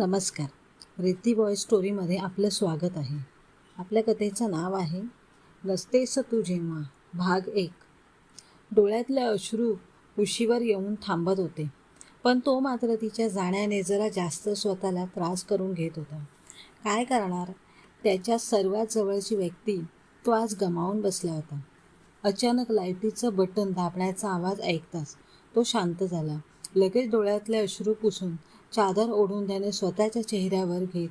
नमस्कार. रिद्धी बॉय स्टोरीमध्ये आपलं स्वागत आहे. आपल्या कथेचं नाव आहे नसतेस तू जेव्हा भाग एक. डोळ्यातले अश्रू उशीवर येऊन थांबत होते पण तो मात्र तिच्या जाण्याने जरा जास्त स्वतःला त्रास करून घेत होता. काय करणार? त्याच्या सर्वात जवळची व्यक्ती तो आज गमावून बसला होता. अचानक लाईटीचं बटन दाबण्याचा आवाज ऐकताच तो शांत झाला. लगेच डोळ्यातले अश्रू पुसून चादर ओढून त्याने स्वतःच्या चेहऱ्यावर घेत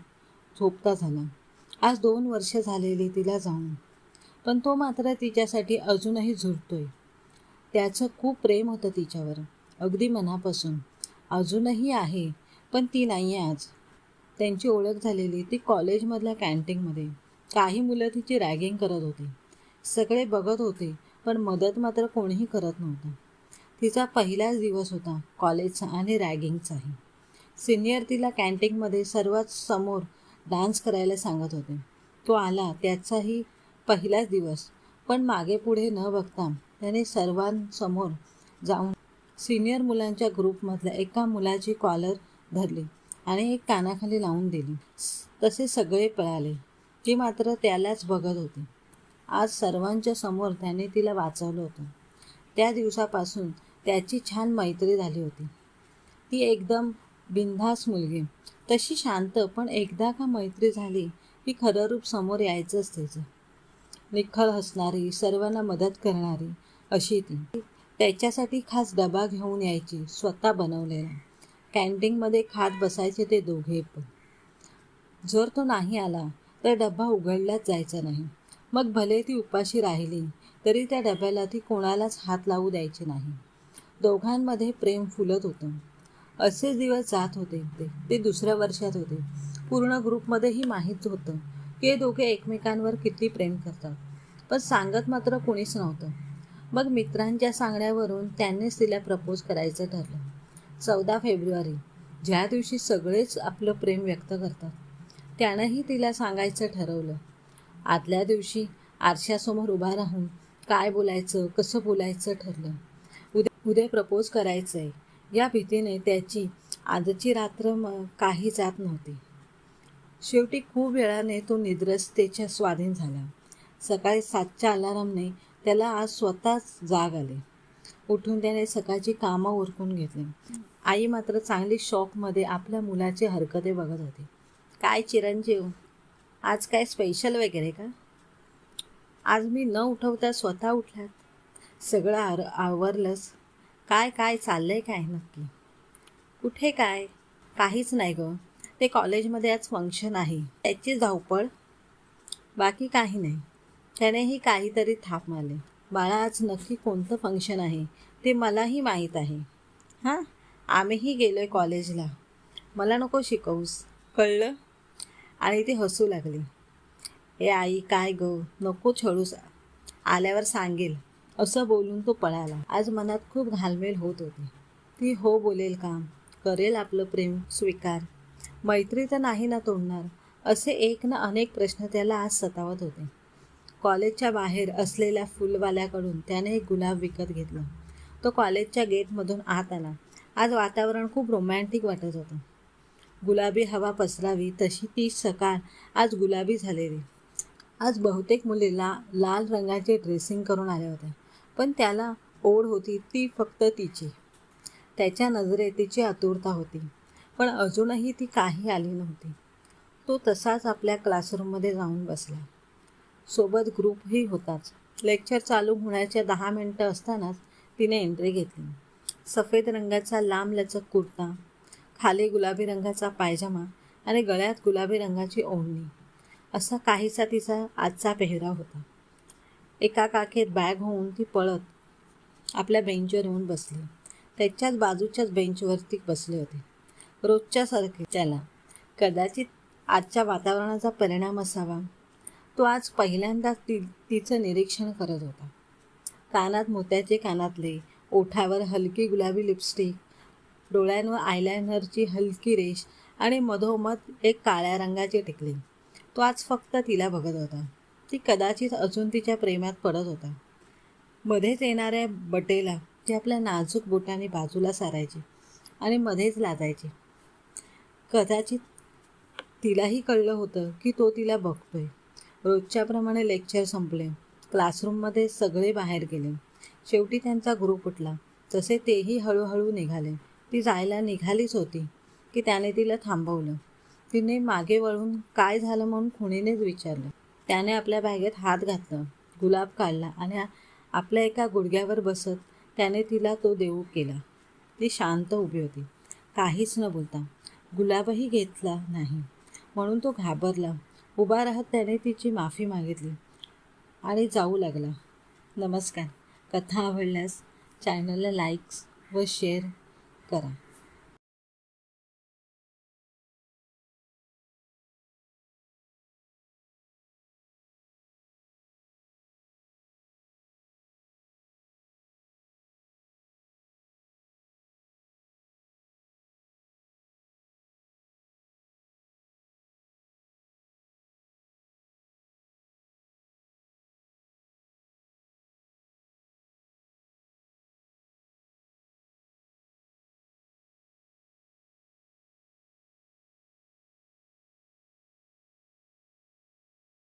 झोपता झाला. आज दोन वर्ष झालेली तिला जाऊन. पण तो मात्र तिच्यासाठी अजूनही झुरतोय. त्याचं खूप प्रेम होतं तिच्यावर. अगदी मनापासून. अजूनही आहे पण ती नाही आहे आज. त्यांची ओळख झालेली ती कॉलेजमधल्या कॅन्टीनमध्ये. काही मुलं तिची रॅगिंग करत होती. सगळे बघत होते पण मदत मात्र कोणीही करत नव्हतं. तिचा पहिलाच दिवस होता कॉलेजचा आणि रॅगिंगचाही. सिनियर तिला कॅन्टीनमध्ये सर्वात समोर डान्स करायला सांगत होते. तो आला त्याचाही पहिलाच दिवस पण मागे पुढे न बघता त्याने सर्वांसमोर जाऊन सिनियर मुलांच्या ग्रुपमधल्या एका मुलाची कॉलर धरली आणि एक कानाखाली लावून दिली. तसे सगळे पळाले ती मात्र त्यालाच बघत होती. आज सर्वांच्या समोर त्याने तिला वाचवलं होतं. त्या दिवसापासून त्याची छान मैत्री झाली होती. ती एकदम बिनधास मुलगी. तशी शांत पण एकदा का मैत्री झाली की खरं रूप समोर यायचंच त्याचं. निखळ हसणारी सर्वांना मदत करणारी अशी ती. त्याच्यासाठी खास डबा घेऊन यायची स्वतः बनवलेला. कॅन्टीनमध्ये खात बसायचे ते दोघे पण. जर तो नाही आला तर डबा उघडलाच जायचा नाही. मग भले ती उपाशी राहिली तरी त्या डब्याला ती कोणालाच हात लावू द्यायची नाही. दोघांमध्ये प्रेम फुलत होतं. असेच दिवस जात होते ते. ते दुसऱ्या वर्षात होते. पूर्ण ग्रुपमध्येही माहीत होतं की हे दोघे एकमेकांवर किती प्रेम करतात. पण सांगत मात्र कोणीच नव्हतं. मग मित्रांच्या सांगण्यावरून त्यांनीच तिला प्रपोज करायचं ठरलं. चौदा फेब्रुवारी ज्या दिवशी सगळेच आपलं प्रेम व्यक्त करतात त्यानंही तिला सांगायचं ठरवलं. आदल्या दिवशी आरशासमोर उभा राहून काय बोलायचं कसं बोलायचं ठरलं. उद्या उद्या प्रपोज करायचं आहे या भीतीने त्याची आजची रात्र म काही जात नव्हती. शेवटी खूप वेळाने तो निद्रस्तेच्या स्वाधीन झाला. सकाळी सातच्या अलारामने त्याला आज स्वतःच जाग आले. उठून त्याने सकाळची कामं उरकून घेतली. आई मात्र चांगली शॉकमध्ये आपल्या मुलाची हरकते बघत होती. काय चिरंजीव आज काय स्पेशल वगैरे का? आज मी न उठवता स्वतः उठल्यात सगळं आर आवरलंच काय काय चाललंय काय नक्की? कुठे काय? काहीच नाही गं. ते कॉलेजमध्ये आज फंक्शन आहे. त्याची धावपळ. बाकी काही नाही. त्यानेही काहीतरी थाप मारले. बाळा आज नक्की कोणतं फंक्शन आहे? ते मलाही माहीत आहे. हां? आम्हीही गेलो आहे कॉलेजला. मला नको शिकवूस. कळलं? आणि ती हसू लागली. ए आई काय गं? नको छळूस. आल्यावर सांगेल. असं बोलून तो पळाला. आज मनात खूप घालमेल होत होती. ती हो बोलेल काम. करेल आपलं प्रेम स्वीकार. मैत्री तर नाही ना तोडणार. असे एक ना अनेक प्रश्न त्याला आज सतावत होते. कॉलेजच्या बाहेर असलेल्या फुलवाल्याकडून त्याने एक गुलाब विकत घेतला. तो कॉलेजच्या गेटमधून आत आला. आज वातावरण खूप रोमॅन्टिक वाटत होतं. गुलाबी हवा पसरावी तशी ती सकाळ आज गुलाबी झालेली. आज बहुतेक मुलीला लाल रंगाचे ड्रेसिंग करून आल्या होत्या. पण त्याला ओढ होती ती फक्त तिची. त्याच्या नजरेत तिची आतुरता होती पण अजूनही ती काही आली नव्हती. तो तसाच आपल्या क्लासरूममध्ये जाऊन बसला. सोबत ग्रुपही होताच. लेक्चर चालू होण्याच्या दहा मिनटं असतानाच तिने एंट्री घेतली. सफेद रंगाचा लांब लचक कुर्ता खाली गुलाबी रंगाचा पायजमा आणि गळ्यात गुलाबी रंगाची ओढणी. असा काहीसा तिचा आजचा पेहराव होता. एका काखेत बॅग होऊन ती पळत आपल्या बेंचवर येऊन बसली. त्याच्याच बाजूच्याच बेंचवरती बसले होते. रोजच्यासारखे त्याला कदाचित आजच्या वातावरणाचा परिणाम असावा. तो आज पहिल्यांदा ती तिचं निरीक्षण करत होता. कानात मोत्याचे कानातले ओठावर हलकी गुलाबी लिपस्टिक डोळ्यांवर आयलायनरची हलकी रेष आणि मधोमध एक काळ्या रंगाची टिकली. तो आज फक्त तिला बघत होता. ती कदाचित अजून तिच्या प्रेमात पडत होता. मध्येच येणाऱ्या बटेला ती आपल्या नाजूक बोटाने बाजूला सारायची आणि मध्येच लादायची कदाचित तिलाही कळलं होतं की तो तिला बघतोय. रोजच्याप्रमाणे लेक्चर संपले. क्लासरूममध्ये सगळे बाहेर गेले. शेवटी त्यांचा ग्रुप उठला. तसे तेही हळूहळू निघाले. ती जायला निघालीच होती की त्याने तिला थांबवलं. तिने मागे वळून काय झालं म्हणून खुणीनेच विचारलं. त्याने आपल्या बॅगेत हात घातला गुलाब काढला आणि आपल्या एका गुडघ्यावर बसत त्याने तिला तो देऊ केला. ती शांत उभी होती. काहीच न बोलता गुलाबही घेतला नाही. म्हणून तो घाबरला. उभा राहत त्याने तिची माफी मागितली आणि जाऊ लागला. नमस्कार. कथा आवडल्यास चॅनलला लाईक्स व शेअर करा.